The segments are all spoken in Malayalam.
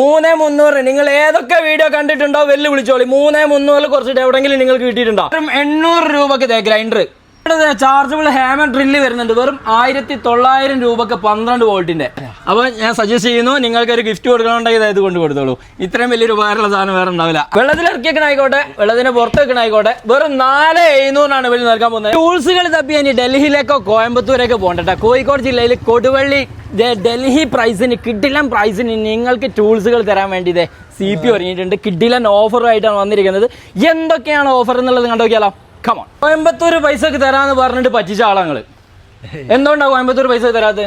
മൂന്നേ മുന്നൂറ്. നിങ്ങൾ ഏതൊക്കെ വീഡിയോ കണ്ടിട്ടുണ്ടോ വെല്ലു വിളിച്ചോളി മൂന്നേ മുന്നൂറിൽ കുറച്ചിട്ട് എവിടെങ്കിലും നിങ്ങൾക്ക് കിട്ടിയിട്ടുണ്ടോ? വെറും എണ്ണൂറ് രൂപക്ക് ഗ്രൈൻഡർ. ചാർജബിൾ ഹാമർ ഡ്രില്ല് വരുന്നുണ്ട്. വെറും ആയിരത്തി തൊള്ളായിരം രൂപക്ക് പന്ത്രണ്ട് വോൾട്ടിന്റെ. അപ്പൊ ഞാൻ സജസ്റ്റ് ചെയ്യുന്നു നിങ്ങൾക്ക് ഒരു ഗിഫ്റ്റ് കൊടുക്കണമെങ്കിൽ ഇത് കൊണ്ട് കൊടുത്തോളൂ. ഇത്രയും വലിയൊരു ഉപകാരമുള്ള സാധനം വേറെ ഉണ്ടാവില്ല. വെള്ളത്തിൽ ഇറക്കിയക്കണായിക്കോട്ടെ. വെള്ളത്തിന് പുറത്ത് വെക്കണ ആയിക്കോട്ടെ വെറും നാല് എഴുന്നൂറിനാണ് ഇവർ നൽകാൻ പോകുന്നത്. ടൂൾസുകൾ തപ്പി ഇനി ഡൽഹിയിലേക്കോ കോയമ്പത്തൂരേക്കോ പോകണ്ട കോഴിക്കോട് ജില്ലയിൽ കൊടുവള്ളി ഡൽഹി പ്രൈസിന് കിഡിലം പ്രൈസിന് നിങ്ങൾക്ക് ടൂൾസുകൾ തരാൻ വേണ്ടി ഇതേ സി പി ഒരുങ്ങിയിട്ടുണ്ട്. കിഡിലൻ ഓഫറുമായിട്ടാണ് വന്നിരിക്കുന്നത്. എന്തൊക്കെയാണ് ഓഫർ എന്നുള്ളത് കണ്ടോക്കിയാലോ കമോൺ കോയമ്പത്തൂർ പൈസക്ക് തരാന്ന് പറഞ്ഞിട്ട് പറ്റിച്ച ആളങ്ങൾ എന്തുകൊണ്ടാണ് കോയമ്പത്തൂർ പൈസ തരാത്തത്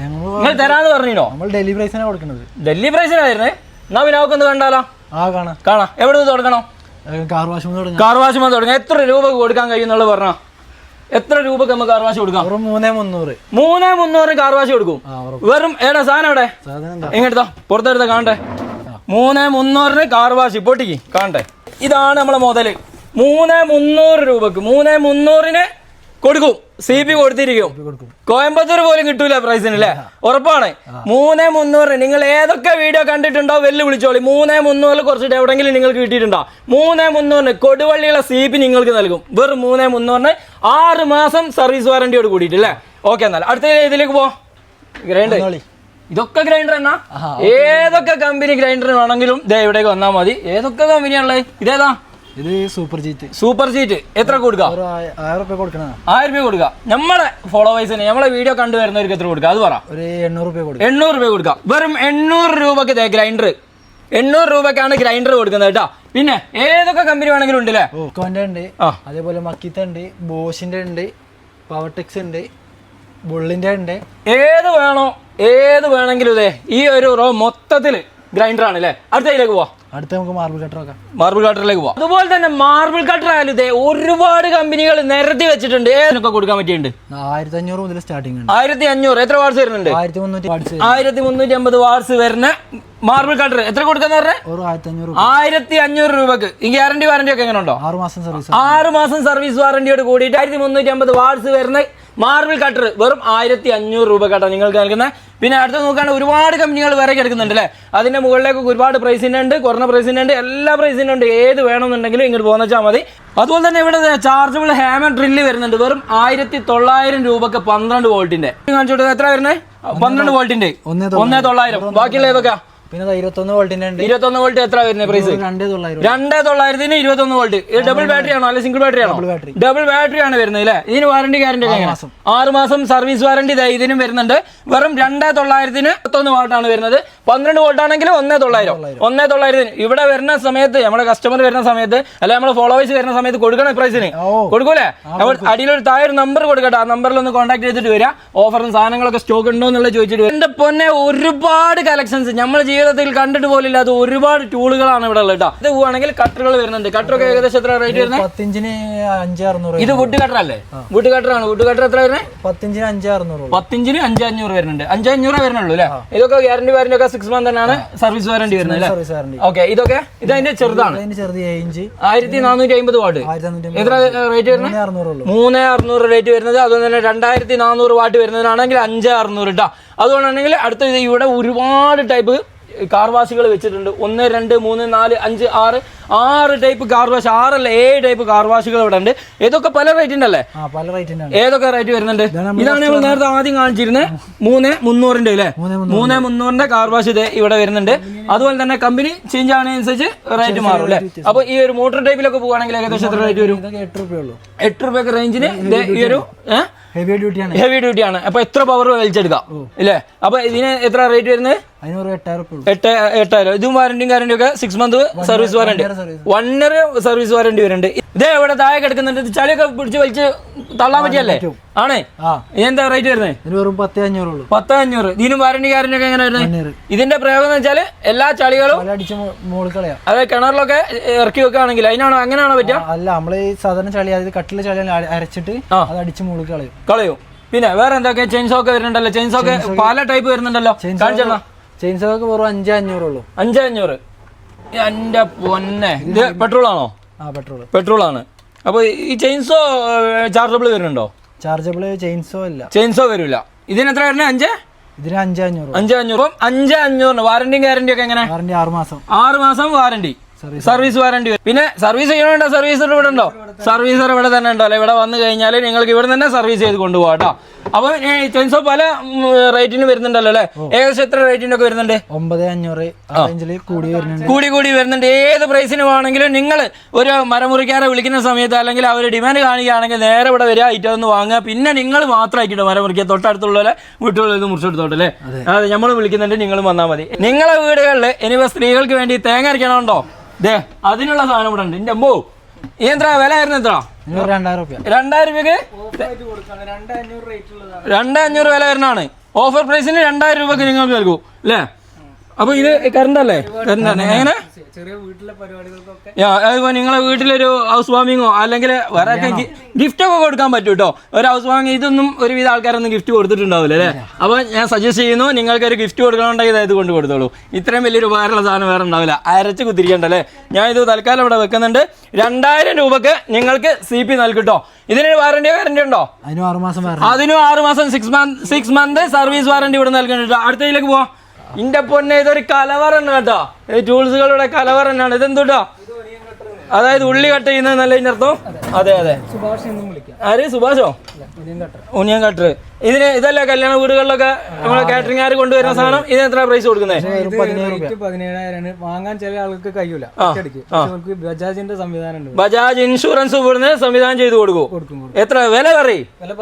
നിങ്ങൾ തരാന്ന് പറഞ്ഞോ നമ്മൾ ഡൽഹി പ്രൈസിനാണ് കൊടുക്കുന്നത് ഡൽഹി പ്രൈസിനായിരുന്നേ എന്നാ ഒന്ന് കണ്ടാലോ? ആ കാണാം. കാണാം. എവിടെ നിന്ന് തുടങ്ങണം കാർ വാഷ് തുടങ്ങാം. കാർ വാഷ് മതി തുടങ്ങാം. എത്ര രൂപ കൊടുക്കാൻ കഴിയും എന്നുള്ളത് പറഞ്ഞോ? എത്ര രൂപ നമുക്ക് കാർ വാഷ് കൊടുക്കാം മൂന്നേ മുന്നൂറ്. മൂന്നേ മുന്നൂറ് കാർ വാഷ് കൊടുക്കും. വെറും. ഏടാ സാധനം എവിടെ? എങ്ങെടുത്തോ പുറത്തെടുത്ത കാണട്ടെ. മൂന്നേ മുന്നൂറിന് കാർ വാഷ് പൊട്ടിക്ക് കാണട്ടെ. ഇതാണ് നമ്മളെ മുതൽ. മൂന്നേ മുന്നൂറ് രൂപക്ക് മൂന്നേ മുന്നൂറിന് കൊടുക്കും. C P കൊടുത്തിരിക്കും. കോയമ്പത്തൂർ പോലും കിട്ടൂല പ്രൈസിന് അല്ലേ ഉറപ്പാണ്. മൂന്ന് മുന്നൂറ് നിങ്ങൾ ഏതൊക്കെ വീഡിയോ കണ്ടിട്ടുണ്ടോ വെല്ലു വിളിച്ചോളി മൂന്ന് മുന്നൂറിൽ കുറച്ചിട്ട് എവിടെങ്കിലും നിങ്ങൾക്ക് കിട്ടിയിട്ടുണ്ടോ? മൂന്ന് മുന്നൂറിന് കൊടുവള്ളിയുള്ള സി പി നിങ്ങൾക്ക് നൽകും. വെറും മൂന്ന് മുന്നൂറിന് ആറ് മാസം സർവീസ് വാറന്റിയോട് കൂടിയിട്ട് അല്ലേ ഓക്കെ എന്നാൽ അടുത്ത ഇതിലേക്ക് പോ. വന്നോളി. ഇതൊക്കെ ഗ്രൈൻഡർ എന്നാ? ഏതൊക്കെ കമ്പനി ഗ്രൈൻഡർ വേണമെങ്കിലും ദേ ഇവിടേക്ക് വന്നാൽ മതി. ഏതൊക്കെ കമ്പനിയാണുള്ളത് ഇതേതാ? ഇത് സൂപ്പർ ജീറ്റ് സൂപ്പർ സീറ്റ് എത്ര കൊടുക്ക? ആയിരം രൂപ കൊടുക്കണ ആയിരം രൂപ കൊടുക്കുക നമ്മളെ ഫോളോവേഴ്സിന് നമ്മളെ വീഡിയോ കണ്ടുവരുന്നവർക്ക് എത്ര കൊടുക്കുക അത് പറ. ഒരു എണ്ണൂറ് രൂപ കൊടുക്കുക എണ്ണൂറ് രൂപ കൊടുക്കാം. വെറും എണ്ണൂറ് രൂപക്ക് ഗ്രൈൻഡർ എണ്ണൂറ് രൂപക്കാണ് ഗ്രൈൻഡർ കൊടുക്കുന്നത് കേട്ടോ. പിന്നെ ഏതൊക്കെ കമ്പനി വേണമെങ്കിലും ഉണ്ട് അല്ലേ ഓക്കോന്റെ ഉണ്ട്. അതേപോലെ മക്കിത്ത ഉണ്ട് ബോഷിന്റെ ഉണ്ട് പവർടെക്സ് ഉണ്ട് ബുള്ളിന്റെ ഉണ്ട്. ഏത് വേണോ ഏത് വേണമെങ്കിലും ഇതേ ഈ ഒരു റോ മൊത്തത്തിൽ ഗ്രൈൻഡർ ആണ് അല്ലേ അടുത്തതിലേക്ക് പോവാം. അടുത്ത നമുക്ക് മാർബിൾ കട്ടർ വെക്കാം മാർബിൾ കട്ടറിലേക്ക് പോവാം. അതുപോലെ തന്നെ മാർബിൾ കട്ടർ ആയാലും ഇതേ ഒരുപാട് കമ്പനികൾ നിരത്തി വെച്ചിട്ടുണ്ട്. ഏതൊക്കെ കൊടുക്കാൻ പറ്റിയിട്ടുണ്ട്? ആയിരത്തി അഞ്ഞൂറ് മുതൽ സ്റ്റാർട്ടിംഗ് ഉണ്ട്. ആയിരത്തി അഞ്ഞൂറ് എത്ര വാട്സ് വരുന്നുണ്ട്? ആയിരത്തി മുന്നൂറ്റി വാട്സ് ആയിരത്തി മുന്നൂറ്റി അമ്പത് വാട്സ് വരുന്ന മാർബിൾ കട്ടർ എത്ര കൊടുക്കാന്ന് പറഞ്ഞു? ഒരു ആയിരത്തി അഞ്ഞൂറ് ആയിരത്തി അഞ്ഞൂറ് രൂപക്ക്. ഈ ഗ്യാരണ്ടി വാറണ്ടി ഒക്കെ എങ്ങനെ ഉണ്ടോ ആറ് മാസം സർവീസ് ആറ് മാസം സർവീസ് വാറന്റിയോട് കൂടിയിട്ട് ആയിരത്തി മുന്നൂറ്റി അമ്പത് വാട്സ് വരുന്ന മാർബിൾ കട്ടർ വെറും ആയിരത്തി അഞ്ഞൂറ് രൂപ കേട്ടോ നിങ്ങൾക്ക് നൽകുന്നത് പിന്നെ അടുത്ത് നോക്കുകയാണെങ്കിൽ ഒരുപാട് കമ്പനികൾ വേറെ കിടക്കുന്നുണ്ട് അല്ലേ? അതിന്റെ മുകളിലേക്ക് ഒരുപാട് പ്രൈസിന്റെ ഉണ്ട് കുറഞ്ഞ പ്രൈസിന്റെ ഉണ്ട് എല്ലാ പ്രൈസിന്റെ ഉണ്ട്. ഏത് വേണമെന്നുണ്ടെങ്കിലും ഇങ്ങോട്ട് പോകുന്ന വെച്ചാൽ മതി. അതുപോലെ തന്നെ ഇവിടെ ചാർജബിൾ ഹാമർ ഡ്രില്ല് വരുന്നുണ്ട്. വെറും ആയിരത്തി തൊള്ളായിരം രൂപക്ക് പന്ത്രണ്ട് വോൾട്ടിന്റെ കാണിച്ചു എത്ര വരുന്നത് പന്ത്രണ്ട് വോൾട്ടിന്റെ ഒന്നേ തൊള്ളായിരം. ബാക്കിയുള്ള ഏതൊക്കെയാ പിന്നെ ഇരുപത്തൊന്ന് വോൾട്ടിന്റെ ഉണ്ട്. ഇരുപത്തൊന്ന് വോൾട്ട് എത്ര വരുന്നത് പ്രൈസ് രണ്ടേ തൊള്ളായിരം രണ്ടേ തൊള്ളായിരത്തിന് ഇരുപത്തൊന്ന് വോൾട്ട് ഇത് ഡബിൾ ബാറ്ററി ആണോ? അല്ലെ സിംഗിൾ ബാറ്ററി ആണോ? ഡബിൾ ബാറ്ററി ആണ് വരുന്നത് അല്ലേ ഇതിന് വാറണ്ടി ഗ്യാരണ്ടി മാസം. ആറ് മാസം സർവീസ് വാറണ്ടി ഇതിനും വരുന്നുണ്ട്. വെറും രണ്ടേ തൊള്ളായിരത്തിന് ഇരുപത്തൊന്ന് വാട്ടാണ് വരുന്നത്. പന്ത്രണ്ട് വോൾട്ട് ആണെങ്കിൽ ഒന്നേ തൊള്ളായിരം. ഒന്നേ തൊള്ളായിരത്തിന്. ഇവിടെ വരുന്ന സമയത്ത് നമ്മുടെ കസ്റ്റമർ വരുന്ന സമയത്ത് അല്ലെ നമ്മുടെ ഫോളോവേഴ്സ് വരുന്ന സമയത്ത് കൊടുക്കണം പ്രൈസിന് കൊടുക്കൂലേ? അടിയിൽ അടിയിലൊരു താഴെ ഒരു നമ്പർ കൊടുക്കട്ടെ. ആ നമ്പറിൽ ഒന്ന് കോൺടാക്ട് ചെയ്തിട്ട് വരിക ഓഫറും സാധനങ്ങളൊക്കെ സ്റ്റോക്ക് ഉണ്ടോ എന്നുള്ള ചോദിച്ചിട്ട് എന്റെ പൊന്നെ ഒരുപാട് കളക്ഷൻസ് നമ്മുടെ ജീവിതത്തിൽ കണ്ടിട്ട് പോലില്ല. അത് ഒരുപാട് ടൂളുകളാണ് ഇവിടെ ഉള്ളത് കേട്ടോ ഇത് പോവാണെങ്കിൽ കട്ടറുകൾ വരുന്നുണ്ട്. കട്ടറൊക്കെ ഏകദേശം എത്ര റേറ്റ് വരുന്നത് പത്തിഞ്ചിന് അഞ്ച് അറുന്നൂറ് ഇത് വുഡ് കട്ടർ അല്ലേ? വുഡ് കട്ടറാണ് വുഡ് കട്ടർ എത്ര വരുന്നത് പത്തിഞ്ചിന് അഞ്ച് അറുന്നൂറ് പത്തിഞ്ചിന് അഞ്ച് അഞ്ഞൂറ് വരുന്നുണ്ട്. അഞ്ച് അഞ്ഞൂറ് വരുന്നുള്ളൂ അല്ലേ? ഇതൊക്കെ ഗ്യാരണ്ടി വാരണ്ടി ഒക്കെ സിക്സ് മന്ത് തന്നെയാണ് സർവീസ് വാരണ്ടി വരുന്നത് അല്ലേ? ഓക്കെ ഇതൊക്കെ? ഇത് അതിന്റെ ചെറുതാണ്. ആയിരത്തി നാനൂറ്റി അമ്പത് വാട്ട്. എത്ര റേറ്റ് വരുന്നത് മൂന്ന് അറുന്നൂറ് റേറ്റ് വരുന്നത്. അതുകൊണ്ട് തന്നെ രണ്ടായിരത്തി നാനൂറ് വാട്ട് വരുന്നതിനാണെങ്കിൽ അഞ്ച് അറുന്നൂറ് കേട്ടോ അതുകൊണ്ടാണെങ്കിൽ അടുത്ത ഇവിടെ ഒരുപാട് ടൈപ്പ് കാർ വാഷുകൾ വെച്ചിട്ടുണ്ട്. ഒന്ന് രണ്ട് മൂന്ന് നാല് അഞ്ച് ആറ്. ആറ് ടൈപ്പ് കാർ വാഷ് ആറല്ല ഏഴ് ടൈപ്പ് കാർ വാഷുകൾ ഇവിടെ ഉണ്ട്. ഏതൊക്കെ പല റേറ്റ് അല്ലേ പല റേറ്റിന്റെ ഏതൊക്കെ റേറ്റ് വരുന്നുണ്ട്? ഇതാണ് നമ്മൾ നേരത്തെ ആദ്യം കാണിച്ചിരുന്നത് മൂന്ന് മുന്നൂറിന്റെ അല്ലേ? മൂന്ന് മൂന്ന് മുന്നൂറിന്റെ കാർ വാഷ് ഇത് ഇവിടെ വരുന്നുണ്ട്. അതുപോലെ തന്നെ കമ്പനി ചേഞ്ച് ആവുന്നതനുസരിച്ച് റേറ്റ് മാറും അല്ലേ? അപ്പൊ ഈ ഒരു മോട്ടോർ ടൈപ്പിലൊക്കെ പോകുകയാണെങ്കിൽ ഏകദേശം എത്ര റേറ്റ് വരും? എട്ട് രൂപയുള്ളൂ എട്ട് രൂപയൊക്കെ റേഞ്ചിന് ഈ ഒരു ഹെവി ഡ്യൂട്ടിയാണ് ഹെവി ഡ്യൂട്ടിയാണ് അപ്പൊ എത്ര പവർ വലിച്ചെടുക്കാം ഇല്ലേ? അപ്പൊ ഇതിന് എത്ര റേറ്റ് വരുന്നത്? എട്ടായിരം. ഇതും വാറന്റിയും കാര്യം ഒക്കെ six month service warranty service. One year service warranty വരുന്നുണ്ട്. ഇതേ ഇവിടെ താഴെ കിടക്കുന്നുണ്ട്. ചളിയൊക്കെ പിടിച്ച് വലിച്ച് തള്ളാൻ പറ്റിയല്ലേ? ആണേ? ഇതെന്താ എന്താ റേറ്റ് വരുന്നത് പത്തേ അഞ്ഞൂറ് പത്ത് അഞ്ഞൂറ്. ഇതിനും വാറന്റി കാര്യം ഒക്കെ എങ്ങനെ വരുന്നത് ഇതിന്റെ പ്രയോഗം എന്ന് വെച്ചാൽ എല്ലാ ചളികളും അതെ കിണറിലൊക്കെ ഇറക്കി വെക്കുകയാണെങ്കിൽ അതിനാണോ അങ്ങനെയാണോ പറ്റുക? അല്ല നമ്മൾ സാധാരണ ചളി അതായത് കട്ടിലെ ചളി അരച്ചിട്ട് അത് അടിച്ച് മുകളിൽ കളയും. കളയും. പിന്നെ വേറെ എന്തൊക്കെ? ചെയിൻസോ ഒക്കെ വരുന്നുണ്ടല്ലോ. ചെയിൻസോ ഒക്കെ പല ടൈപ്പ് വരുന്നുണ്ടല്ലോ. കാണിച്ചെണ്ണ ചെയിൻസ് ഒക്കെ വെറും അഞ്ചേ അഞ്ഞൂറ് ഉള്ളൂ അഞ്ച് അഞ്ഞൂറ് എന്റെ പൊന്നെ. ഇത് പെട്രോൾ ആണോ ആ പെട്രോൾ പെട്രോൾ ആണ് അപ്പോൾ ഈ ചെയിൻസോ ചാർജബിൾ വരുന്നുണ്ടോ? ചാർജബിൾ ചെയിൻസോ ഇല്ല ചെയിൻസോ വരില്ല ഇതിന് എത്ര വരുന്നത് അഞ്ച്? ഇതിന് അഞ്ച് അഞ്ഞൂറ് അഞ്ച് അഞ്ഞൂറും അഞ്ച് അഞ്ഞൂറിന് വാറന്റിയും ഗ്യാരണ്ടി ഒക്കെ എങ്ങനെ? വാറണ്ടി ആറ് മാസം ആറ് മാസം വാറണ്ടി സർവീസ് വാറണ്ടി പിന്നെ സർവീസ് ചെയ്യണോ സർവീസ് ഇവിടെ ഉണ്ടോ? സർവീസർ ഇവിടെ തന്നെ ഉണ്ടോ? അല്ലെ? ഇവിടെ വന്നു കഴിഞ്ഞാൽ നിങ്ങൾക്ക് ഇവിടെ തന്നെ സർവീസ് ചെയ്ത് കൊണ്ടുപോകാം കേട്ടോ. അപ്പൊ ചെൻസോ പല റേറ്റിന് വരുന്നുണ്ടല്ലോ അല്ലെ? ഏകദേശം എത്ര റേറ്റിനൊക്കെ വരുന്നുണ്ട്? ഒമ്പത് അഞ്ഞൂറ് കൂടി വരുന്നുണ്ട്. കൂടി കൂടി വരുന്നുണ്ട്. ഏത് പ്രൈസിന് വേണമെങ്കിലും നിങ്ങൾ ഒരു മരമുറിക്കാരെ വിളിക്കുന്ന സമയത്ത് അല്ലെങ്കിൽ അവർ ഡിമാൻഡ് കാണിക്കുകയാണെങ്കിൽ നേരെ ഇവിടെ വരിക ഐറ്റം ഒന്ന് വാങ്ങുക. പിന്നെ നിങ്ങൾ മാത്രമാക്കിയിട്ട് മരമുറിക്കുക. തൊട്ടടുത്തുള്ള വീട്ടുകളിൽ നിന്ന് മുറിച്ചെടുത്തോട്ടല്ലേ അതെ. നമ്മൾ വിളിക്കുന്നുണ്ട് നിങ്ങൾ വന്നാൽ മതി. നിങ്ങളെ വീടുകളിൽ ഇനിയിപ്പോ സ്ത്രീകൾക്ക് വേണ്ടി തേങ്ങ അരയ്ക്കണമുണ്ടോ? ദേ അതിനുള്ള സാധനം ഇവിടെ ഉണ്ട്. എന്റെ അമ്മോ ഈ എത്ര വില ആയിരുന്നു എത്ര ഇതിന് രണ്ടായിരം രണ്ട് അഞ്ഞൂറ് വില വരുന്നതാണ്. ഓഫർ പ്രൈസിന് രണ്ടായിരം രൂപക്ക് നിങ്ങൾക്ക് നൽകൂ അല്ലേ? അപ്പൊ ഇത് കറണ്ട് അല്ലേ? കറണ്ട് ആണ്. എങ്ങനെ? നിങ്ങളെ വീട്ടിലൊരു ഹൗസ് വാമിങ്ങോ അല്ലെങ്കിൽ വേറെ ഗിഫ്റ്റ് ഒക്കെ കൊടുക്കാൻ പറ്റും കേട്ടോ ഒരു ഹൗസ് വാമിങ് ഇതൊന്നും ഒരുവിധ ആൾക്കാരൊന്നും ഗിഫ്റ്റ് കൊടുത്തിട്ടുണ്ടാവില്ല അല്ലേ? അപ്പൊ ഞാൻ സജസ്റ്റ് ചെയ്യുന്നു നിങ്ങൾക്ക് ഒരു ഗിഫ്റ്റ് കൊടുക്കാനുണ്ടെങ്കിൽ ഇത് കൊണ്ട് കൊടുത്തോളൂ. ഇത്രയും വലിയൊരു ഉപകാരമുള്ള സാധനം വേറെ ഉണ്ടാവില്ല. അരച്ച് കുത്തിരിക്കണ്ടല്ലേ ഞാൻ ഇത് തൽക്കാലം ഇവിടെ വെക്കുന്നുണ്ട്. രണ്ടായിരം രൂപക്ക് നിങ്ങൾക്ക് സി പി നൽകിട്ടോ ഇതിനൊരു വാറണ്ടി വാറണ്ടി ഉണ്ടോ? അതിനും ആറുമാസം വാറണ്ടി അതിനും ആറ് മാസം six month six month service warranty ഇവിടെ നൽകുന്നുണ്ട് അടുത്തതിലേക്ക് പോവാം. ഇന്റെ പൊന്നെ ഇതൊരു കലവറ തന്നെ കേട്ടോ. ഈ ടൂൾസുകളുടെ കലവറ തന്നെയാണ് ഇതെന്തുട്ടാ അതായത് ഉള്ളി കട്ട് ചെയ്യുന്നത് നല്ല ഇതിനർത്ഥം? അതെ. അതെ സുഭാഷ് എന്നും വിളിക്കാം ആര്? സുഭാഷോ? ഇതിനും കട്ടർ. ഉനിയൻ കട്ടർ. ഇതിന് ഇതല്ല കല്യാണ വീടുകളിലൊക്കെ നമ്മളെ കാറ്ററിംഗ് ആര് കൊണ്ടുവരുന്ന സാധനം? ഇതിന് എത്ര പ്രൈസ് കൊടുക്കുന്നത് പതിനേഴായിരം വാങ്ങാൻ ചില ആൾക്ക് കഴിയൂല. ബജാജിന്റെ സംവിധാനം ബജാജ് ഇൻഷുറൻസ് ഇവിടുന്ന് സംവിധാനം ചെയ്ത് കൊടുക്കും. എത്ര? വില പറയും. വില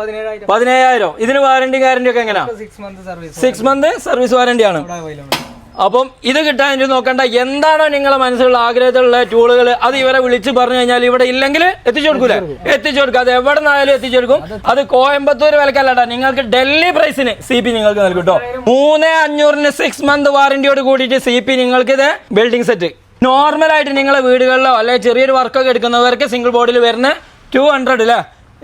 പതിനേഴായിരം. ഇതിന് വാറണ്ടി ഗ്യാരണ്ടി ഒക്കെ എങ്ങനെയാ? Six month service six month service warranty ആണ്. അപ്പം ഇത് കിട്ടാൻ എനിക്ക് നോക്കണ്ട. എന്താണോ നിങ്ങളെ മനസ്സിലുള്ള ആഗ്രഹത്തിലുള്ള ടൂളുകൾ അത് ഇവരെ വിളിച്ച് പറഞ്ഞു കഴിഞ്ഞാൽ ഇവിടെ ഇല്ലെങ്കിൽ എത്തിച്ചു കൊടുക്കൂല? എത്തിച്ചു കൊടുക്കുക അത് എവിടെ നിന്നായാലും എത്തിച്ചു കൊടുക്കും. അത് കോയമ്പത്തൂർ വിലക്കല്ലട്ടാ. നിങ്ങൾക്ക് ഡൽഹി പ്രൈസിന് സി പി നിങ്ങൾക്ക് നൽകും കേട്ടോ മൂന്ന് അഞ്ഞൂറിന് സിക്സ് മന്ത് വാറന്റിയോട് കൂടിയിട്ട് സി പി നിങ്ങൾക്ക് ഇത് ബിൽഡിംഗ് സെറ്റ് നോർമൽ ആയിട്ട് നിങ്ങളെ വീടുകളിലോ അല്ലെങ്കിൽ ചെറിയൊരു വർക്കൊക്കെ എടുക്കുന്നവർക്ക് സിംഗിൾ ബോർഡിൽ വരുന്ന ടു ഹൺഡ്രഡ് അല്ലേ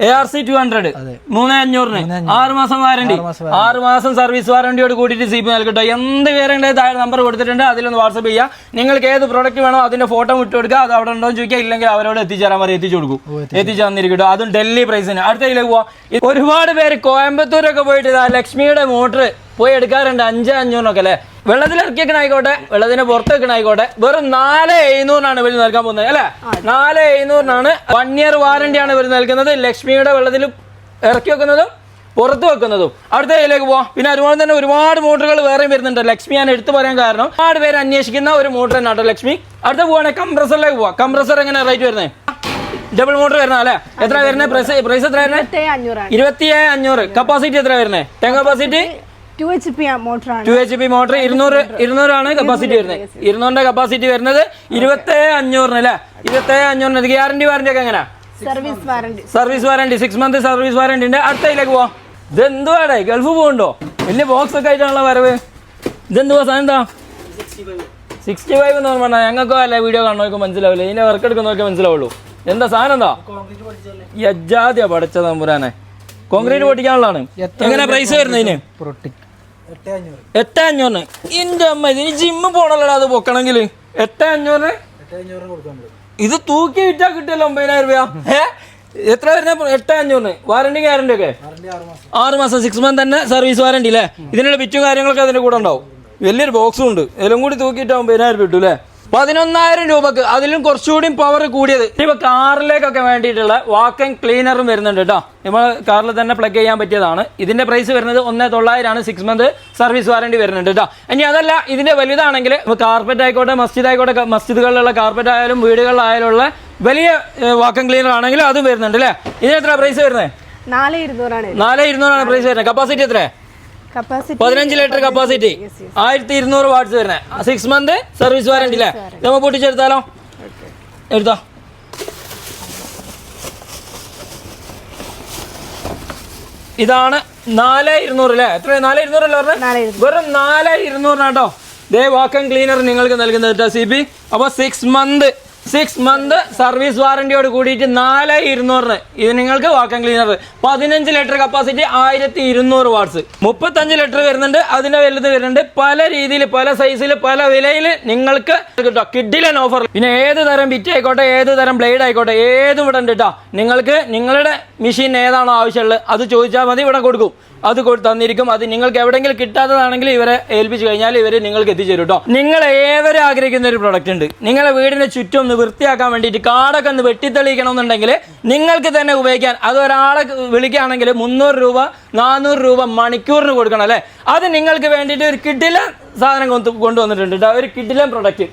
A R C two hundred മൂന്ന് അഞ്ഞൂറിന്. ആറ് മാസം വാറണ്ടി. ആറ് മാസം സർവീസ് വാറണ്ടിയോട് കൂടിയിട്ട് സി പി നൽകട്ടോ. എന്ത് പേരുണ്ട്? താഴെ നമ്പർ കൊടുത്തിട്ടുണ്ട്. അതിലൊന്ന് വാട്സപ്പ് ചെയ്യുക നിങ്ങൾക്ക് ഏത് പ്രോഡക്റ്റ് വേണോ അതിന്റെ ഫോട്ടോ ഇട്ട് കൊടുക്കുക. അത് അവിടെ ഉണ്ടോ എന്ന് ചോദിക്കുക. ഇല്ലെങ്കിൽ അവരോട് എത്തിച്ചേരാൻ പറയും. എത്തിച്ചു കൊടുക്കും എത്തിച്ചു. തന്നിരിക്കട്ടോ. അതും ഡൽഹി പ്രൈസിന് അടുത്തതിലേക്ക് പോവാം. ഒരുപാട് പേര് കോയമ്പത്തൂരൊക്കെ പോയിട്ട് ലക്ഷ്മിയുടെ മോട്ടർ പോയി എടുക്കാറുണ്ട്. അഞ്ച് അഞ്ഞൂറിനൊക്കെ അല്ലേ? വെള്ളത്തിൽ ഇറക്കിയേക്കണ ആയിക്കോട്ടെ വെള്ളത്തിന് പുറത്ത് വെക്കണ ആയിക്കോട്ടെ വെറും നാല് എഴുന്നൂറിനാണ് ഇവർ നൽകാൻ പോകുന്നത് അല്ലെ? നാല് എഴുന്നൂറിനാണ് വൺ ഇയർ വാറന്റിയാണ് ഇവർ നൽകുന്നത്. ലക്ഷ്മിയുടെ വെള്ളത്തിൽ ഇറക്കി വെക്കുന്നതും പുറത്ത് വെക്കുന്നതും. അടുത്ത ഇതിലേക്ക് പോവാം. പിന്നെ അതുപോലെ തന്നെ ഒരുപാട് മോട്ടറുകൾ വേറെയും വരുന്നുണ്ട്. ലക്ഷ്മി ഞാൻ എടുത്തു പറയാൻ കാരണം ഒരുപാട് പേര് അന്വേഷിക്കുന്ന ഒരു മോട്ടർ തന്നെ കേട്ടോ ലക്ഷ്മി. അടുത്ത പോവാണെങ്കിൽ കംപ്രസറിലേക്ക് പോവാം. കംപ്രസർ എങ്ങനെ റേറ്റ് വരുന്നത് ഡബിൾ മോട്ടർ വരുന്ന അല്ലേ? എത്ര വരുന്നത് പ്രൈസ് പ്രൈസ് എത്ര വരുന്നത് ഇരുപത്തി അഞ്ഞൂറ്. കപ്പാസിറ്റി എത്ര വരുന്നത് ten capacity two H P മോട്ടറാണ് two H P motor ഇരുന്നൂറ് ഇരുന്നൂറാണ് കപ്പാസിറ്റി വരുന്നത്. ഇരുന്നൂറിന്റെ കപ്പാസിറ്റി വരുന്നത് ഇരുപത്തി അഞ്ഞൂറിന് അല്ലേ? ഇരുപത്തി അഞ്ഞൂറിന് ഗ്യാരണ്ടി വാറണ്ടി ഒക്കെ എങ്ങനെയാ? Service warranty service warranty six month service warranty ഉണ്ട്. അടുത്തയിലേക്ക് പോവാം. ഇതെന്തുവാടേ ഗൾഫ് പോകുന്നുണ്ടോ വലിയ ബോക്സ് ഒക്കെ ആയിട്ടാണല്ലോ വരവ്. ഇതെന്തുവാ സാധനം എന്താ? സിക്സ്റ്റി ഫൈവ് എന്ന് പറഞ്ഞാൽ ഞങ്ങൾക്കോ അല്ല വീഡിയോ കാണുന്നവർക്ക് മനസ്സിലാവില്ല. ഇതിന്റെ വർക്ക് എടുക്കുന്നവർക്ക് മനസ്സിലാവുള്ളൂ. എന്താ സാധനം എന്താ? യജാദ്യ പഠിച്ച തമ്പുരാനെ. കോൺക്രീറ്റ് പൊട്ടിക്കാനുള്ളതാണ്. എങ്ങനെ പ്രൈസ് വരുന്നതിന്? എട്ട് അഞ്ഞൂറ്. എട്ട് അഞ്ഞൂറിന്. എന്റെ അമ്മ ഇതിന് ജിമ്മ് പോണല്ലോ അത് പൊക്കണമെങ്കിൽ എട്ട് അഞ്ഞൂറിന്? ഇത് തൂക്കി വിറ്റാ കിട്ടിയല്ലോ ഒമ്പതിനായിരം രൂപ. ഏ എത്ര വരുന്ന എട്ട് അഞ്ഞൂറിന്? വാറണ്ടി ഗ്യാരണ്ടി ഒക്കെ? ആറ് മാസം. സിക്സ് മന്ത് തന്നെ സർവീസ് വാറണ്ടി അല്ലേ ഇതിനുള്ള വിറ്റും കാര്യങ്ങളൊക്കെ അതിന്റെ കൂടെ ഉണ്ടാവും. വലിയൊരു ബോക്സും ഉണ്ട്. എല്ലാം കൂടി തൂക്കിയിട്ട് ഒമ്പതിനായിരം രൂപ കിട്ടും അല്ലേ പതിനൊന്നായിരം രൂപക്ക് അതിലും കുറച്ചുകൂടി പവർ കൂടിയത്. ഇപ്പൊ കാറിലേക്കൊക്കെ വേണ്ടിയിട്ടുള്ള വാക്കൻ ക്ലീനറും വരുന്നുണ്ട് കേട്ടോ നമ്മൾ കാറിൽ തന്നെ പ്ലഗ് ചെയ്യാൻ പറ്റിയതാണ്. ഇതിന്റെ പ്രൈസ് വരുന്നത് ഒന്നേ തൊള്ളായിരമാണ് സിക്സ് മന്ത് സർവീസ് വാറണ്ടി വരുന്നുണ്ട് കേട്ടോ ഇനി അതല്ല ഇതിന്റെ വലുതാണെങ്കിൽ കാർപ്പറ്റ് ആയിക്കോട്ടെ മസ്ജിദ് ആയിക്കോട്ടെ മസ്ജിദുകളിലുള്ള കാർപ്പറ്റ് ആയാലും വീടുകളിലായാലുള്ള വലിയ വാക്കൻ ക്ലീനർ ആണെങ്കിലും അതും വരുന്നുണ്ട് അല്ലേ ഇതിന് എത്ര പ്രൈസ് വരുന്നത്? നാല് ഇരുന്നൂറാണ്. നാല് ഇരുന്നൂറാണ് പ്രൈസ് വരുന്നത്. കപ്പാസിറ്റി എത്ര കപ്പാസിറ്റി പതിനഞ്ച് ലിറ്റർ കപ്പാസിറ്റി ആയിരത്തി ഇരുന്നൂറ് വാട്ട്സ് വരുന്നത് സിക്സ് മന്ത് സർവീസ് വാറണ്ടി അല്ലേ നമ്മൾ പൊട്ടിച്ചെടുത്താലോ? എടുത്തോ. ഇതാണ് നാല് ഇരുന്നൂറ് അല്ലേ എത്ര നാല് ഇരുന്നൂറല്ലേ പറഞ്ഞത് വെറും നാല് ഇരുന്നൂറിനാട്ടോ ദേ വാക്കൻ ക്ലീനർ നിങ്ങൾക്ക് നൽകുന്നത് കേട്ടോ സി ബി അപ്പോൾ six month six month service വാറന്റിയോട് കൂടിയിട്ട് നാല് ഇരുന്നൂറിന്. ഇത് നിങ്ങൾക്ക് വാക്കം ക്ലീനർ പതിനഞ്ച് ലിറ്റർ കപ്പാസിറ്റി ആയിരത്തി ഇരുന്നൂറ് വാട്ട്സ് മുപ്പത്തഞ്ച് ലിറ്റർ വരുന്നുണ്ട് അതിന്റെ വലുത് വരുന്നുണ്ട്. പല രീതിയിൽ പല സൈസിൽ പല വിലയിൽ നിങ്ങൾക്ക് കിട്ടോ. കിഡിലൻ ഓഫർ പിന്നെ ഏത് തരം ബിറ്റ് ആയിക്കോട്ടെ ഏത് തരം ബ്ലേഡ് ആയിക്കോട്ടെ ഏതും ഇവിടെ ഉണ്ട് കേട്ടോ നിങ്ങൾക്ക് നിങ്ങളുടെ മെഷീൻ ഏതാണോ ആവശ്യമുള്ളത് അത് ചോദിച്ചാൽ മതി ഇവിടെ കൊടുക്കും. അത് തന്നിരിക്കും. അത് നിങ്ങൾക്ക് എവിടെയെങ്കിലും കിട്ടാത്തതാണെങ്കിൽ ഇവരെ ഏൽപ്പിച്ചു കഴിഞ്ഞാൽ ഇവർ നിങ്ങൾക്ക് എത്തിച്ചേരും കേട്ടോ നിങ്ങൾ ഏവരും ആഗ്രഹിക്കുന്ന ഒരു പ്രൊഡക്റ്റ് ഉണ്ട്. നിങ്ങളെ വീടിന്റെ ചുറ്റും ഒന്ന് വൃത്തിയാക്കാൻ വേണ്ടിയിട്ട് കാടൊക്കെ ഒന്ന് വെട്ടിത്തെളിയിക്കണം എന്നുണ്ടെങ്കിൽ നിങ്ങൾക്ക് തന്നെ ഉപയോഗിക്കാൻ അത് ഒരാളെ വിളിക്കുകയാണെങ്കിൽ മുന്നൂറ് രൂപ നാനൂറ് രൂപ മണിക്കൂറിന് കൊടുക്കണം അല്ലേ? അത് നിങ്ങൾക്ക് വേണ്ടിയിട്ട് ഒരു കിഡില സാധനം കൊണ്ടു- കൊണ്ടുവന്നിട്ടുണ്ട്. ഒരു കിഡിലം പ്രൊഡക്റ്റ്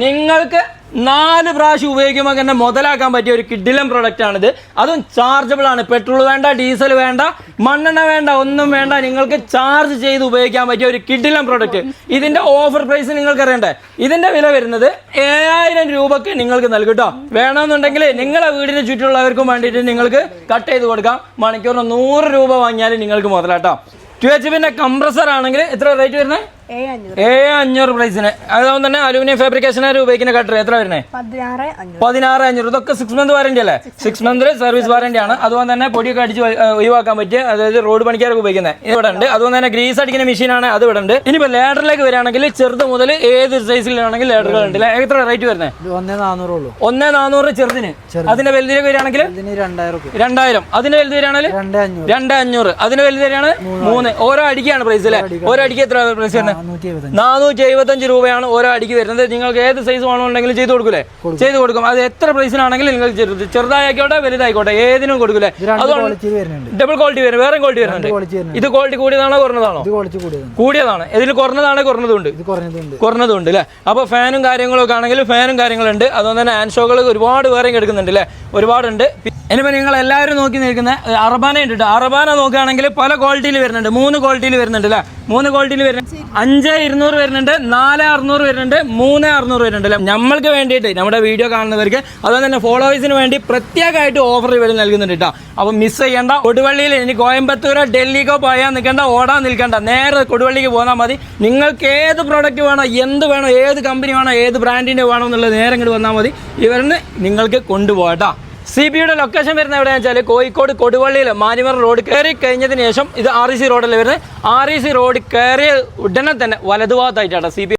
നിങ്ങൾക്ക് നാല് പ്രാവശ്യം ഉപയോഗിക്കുമ്പോൾ തന്നെ മുതലാക്കാൻ പറ്റിയ ഒരു കിഡിലം പ്രൊഡക്റ്റ് ആണിത്. അതും ചാർജബിൾ ആണ്. പെട്രോൾ വേണ്ട ഡീസൽ വേണ്ട മണ്ണെണ്ണ വേണ്ട ഒന്നും വേണ്ട. നിങ്ങൾക്ക് ചാർജ് ചെയ്ത് ഉപയോഗിക്കാൻ പറ്റിയ ഒരു കിഡിലം പ്രൊഡക്റ്റ് ഇതിന്റെ ഓഫർ പ്രൈസ് നിങ്ങൾക്ക് അറിയണ്ടേ? ഇതിന്റെ വില വരുന്നത് ഏഴായിരം രൂപക്ക് നിങ്ങൾക്ക് നൽകും കേട്ടോ വേണമെന്നുണ്ടെങ്കിൽ നിങ്ങളെ വീടിന് ചുറ്റുമുള്ളവർക്കും വേണ്ടിയിട്ട് നിങ്ങൾക്ക് കട്ട് ചെയ്ത് കൊടുക്കാം. മണിക്കൂറിന് നൂറ് രൂപ വാങ്ങിയാലും നിങ്ങൾക്ക് മുതലാട്ടോ ടു എച്ച് പിന്നെ കംപ്രസർ ആണെങ്കിൽ എത്ര റേറ്റ് വരുന്നത് ഏഴ് അഞ്ഞൂറ് പ്രൈസിന് അതുപോലെ തന്നെ അലൂമിനിയം ഫാബ്രിക്കേഷനായിട്ട് ഉപയോഗിക്കുന്ന കട്ടർ എത്ര വരുന്നേ? പതിനാറ് അഞ്ഞൂറ്. ഇതൊക്കെ സിക്സ് മന്ത് വാറന്റി അല്ലേ? സിക്സ് മന്ത് സർവീസ് വാറന്റി ആണ്. അതുപോലെ തന്നെ പൊടിയൊക്കെ അടിച്ച് ഒഴിവാക്കാൻ പറ്റിയ അതായത് റോഡ് പണിക്കാർക്ക് ഉപയോഗിക്കുന്നത്. ഇവിടെ ഉണ്ട്. അതുപോലെ തന്നെ ഗ്രീസ് അടിക്കുന്ന മെഷീനാണ് അത് ഇവിടെ ഉണ്ട്. ഇനിയിപ്പോൾ ലേഡറിലേക്ക് വരികയാണെങ്കിൽ ചെറുത് മുതൽ ഏത് സൈസിലാണെങ്കിൽ ലേഡറുകൾ ഉണ്ട്? എത്ര റേറ്റ് വരുന്നത് ഇത് ഒന്നേ നാനൂറേ ഉള്ളൂ. ഒന്നേ നാനൂറ് ചെറുതിന്. അതിന്റെ വലുതിലേക്ക് വരികയാണെങ്കിൽ? ഇതിന് രണ്ടായിരം അതിന്റെ വലുത് വരികയാണെങ്കിൽ? രണ്ടേ അഞ്ഞൂറ്. രണ്ട് അഞ്ഞൂറ്. അതിന്റെ വലുത് വരികയാണ് മൂന്ന് ഓരോ അടിക്കാണ് പ്രൈസ് അല്ലേ? ഓരോ അടിക്ക് എത്ര പ്രൈസ് വരുന്നത് നാനൂറ്റി എഴുപത്തഞ്ച് രൂപയാണ് ഓരോ അടിക്ക് വരുന്നത്. നിങ്ങൾക്ക് ഏത് സൈസ് വേണമെന്നുണ്ടെങ്കിലും ചെയ്ത് കൊടുക്കൂലേ? ചെയ്ത് കൊടുക്കും. അത് എത്ര പ്രൈസിനാണെങ്കിലും നിങ്ങൾ ചെറുത് ചെറുതായിക്കോട്ടെ വലുതായിക്കോട്ടെ ഏതിനും കൊടുക്കൂലേ. അതുകൊണ്ട് ഡബിൾ ക്വാളിറ്റി വരും വേറെ ക്വാളിറ്റി വരുന്നുണ്ട്. ഇത് ക്വാളിറ്റി കൂടിയതാണോ കുറഞ്ഞതാണോ? കൂടിയതാണ്. ഇതിൽ കുറഞ്ഞതാണേ കുറഞ്ഞതുണ്ട്. കുറഞ്ഞതുണ്ട്. കുറഞ്ഞതുണ്ട് അല്ലേ അപ്പോൾ ഫാനും കാര്യങ്ങളൊക്കെ ആണെങ്കിൽ ഫാനും കാര്യങ്ങളുണ്ട്. അതുകൊണ്ട് തന്നെ ഹാൻഡ് ഷോകൾ ഒരുപാട് വേറെയും എടുക്കുന്നുണ്ട് അല്ലേ ഒരുപാടുണ്ട്. ഇനിയിപ്പോൾ നിങ്ങൾ എല്ലാവരും നോക്കി നിൽക്കുന്ന അറബാന ഉണ്ട് കേട്ടോ അറബാന നോക്കുകയാണെങ്കിൽ പല ക്വാളിറ്റിയിൽ വരുന്നുണ്ട്. മൂന്ന് ക്വാളിറ്റിയിൽ വരുന്നുണ്ട് അല്ലേ മൂന്ന് ക്വാളിറ്റിയിൽ വരുന്നുണ്ട് അഞ്ച് ഇരുന്നൂറ് വരുന്നുണ്ട് നാല് അറുന്നൂറ് വരുന്നുണ്ട് മൂന്ന് അറുന്നൂറ് വരുന്നുണ്ട് അല്ലേ നമ്മൾക്ക് വേണ്ടിയിട്ട് നമ്മുടെ വീഡിയോ കാണുന്നവർക്ക് അതുപോലെ തന്നെ ഫോളോവേഴ്സിന് വേണ്ടി പ്രത്യേകമായിട്ട് ഓഫർ ഇവർ നൽകുന്നുണ്ട് കേട്ടോ അപ്പോൾ മിസ് ചെയ്യേണ്ട. കൊടുവള്ളിയിൽ ഇനി കോയമ്പത്തൂരോ ഡൽഹിക്കോ പോയാൽ നിൽക്കേണ്ട ഓടാൻ നിൽക്കേണ്ട. നേരെ കൊടുവള്ളിക്ക് പോന്നാൽ മതി. നിങ്ങൾക്ക് ഏത് പ്രോഡക്റ്റ് വേണോ എന്ത് വേണോ ഏത് കമ്പനി വേണോ ഏത് ബ്രാൻഡിന്റെ വേണോ എന്നുള്ളത് നേരെ ഇങ്ങോട്ട് വന്നാൽ മതി. ഇവരെന്ന് നിങ്ങൾക്ക് കൊണ്ടുപോകട്ടോ സി ബിയുടെ ലൊക്കേഷൻ വരുന്നത് എവിടെയാണെന്ന് വെച്ചാൽ കോഴിക്കോട് കൊടുവള്ളിയിൽ മാനിമർ റോഡ് കയറി കഴിഞ്ഞതിന് ശേഷം ഇത് ആർ ഇ സി റോഡല്ലേ വരുന്നത്. ആർ ഇ സി റോഡ് കയറിയ ഉടനെ തന്നെ വലതുഭാഗത്തായിട്ടാണ് സി ബി